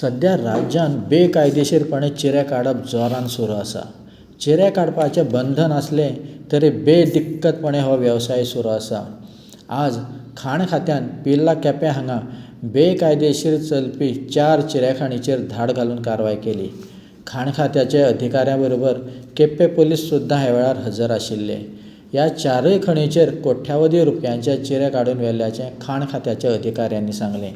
सध्या राज्यांत बेकायदेशीरपणे चिरे काडप जोरान सुरू आसा चिरे काडपाचें बंधन आसलें तरी बेदिक्कतपणे हो वेवसाय सुरू आसा आज खाण खात्यान पिर्ला केपें हांगा बेकायदेशीर चलपी चार चिरेखाणीचेर धाड घालून कारवाय केली. खाण खात्याचे अधिकाऱ्यां बरोबर केप्पे पुलीस सुद्दां ह्या वेळार हजर आशिल्ले. ह्या चारय खणींचेर कोट्यावधी रुपयांचे चिरे काडून व्हेल्ल्याचें खाण खात्याच्या अधिकाऱ्यांनी सांगलें.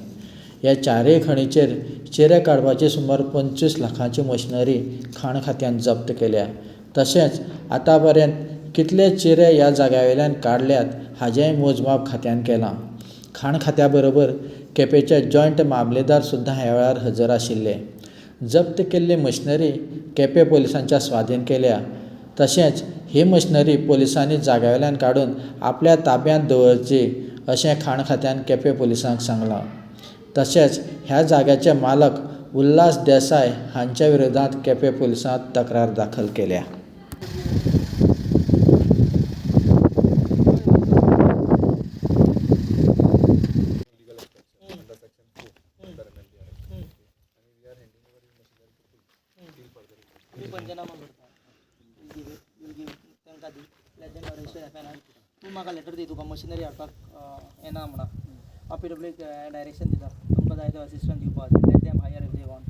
ह्या चारय खणीचेर चिरे काडपाची सुमार पंचवीस लाखांची मशिनरी खाण खात्यान जप्त केल्या. तशेंच आतां पर्यंत कितले चिरे ह्या जाग्या वयल्यान काडल्यात हाजेंय मोजमाप खात्यान केलां. खाण खात्या बरोबर केपेंचे जॉयंट मामलेदार सुद्दां ह्या वेळार हजर आशिल्ले जप्त केल्ली मशिनरी केपें पुलिसांच्या स्वाधीन केल्या. तशेंच ही मशिनरी पुलिसांनी जाग्या वयल्यान काडून आपल्या ताब्यांत दवरची अशें खाण खात्यान केपें पुलिसांक सांगलां. तशेंच ह्या जाग्याचे मालक उल्हास देसाय हांच्या विरोधांत केपें पुलिसांत तक्रार दाखल केल्या. मी तूं म्हाका लेटर दी तुका मशिनरी हाडपाक येना म्हणा. डब्ल्यू डायरेक्शन दिता तुमकां जाय तो असिस्टंट दिवपाक let them hire every one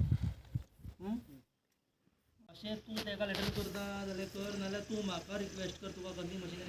अशें तूं तेका लेटर करता जाल्यार कर नाल्यार तूं म्हाका रिक्वेस्ट कर तुका कसली मशीन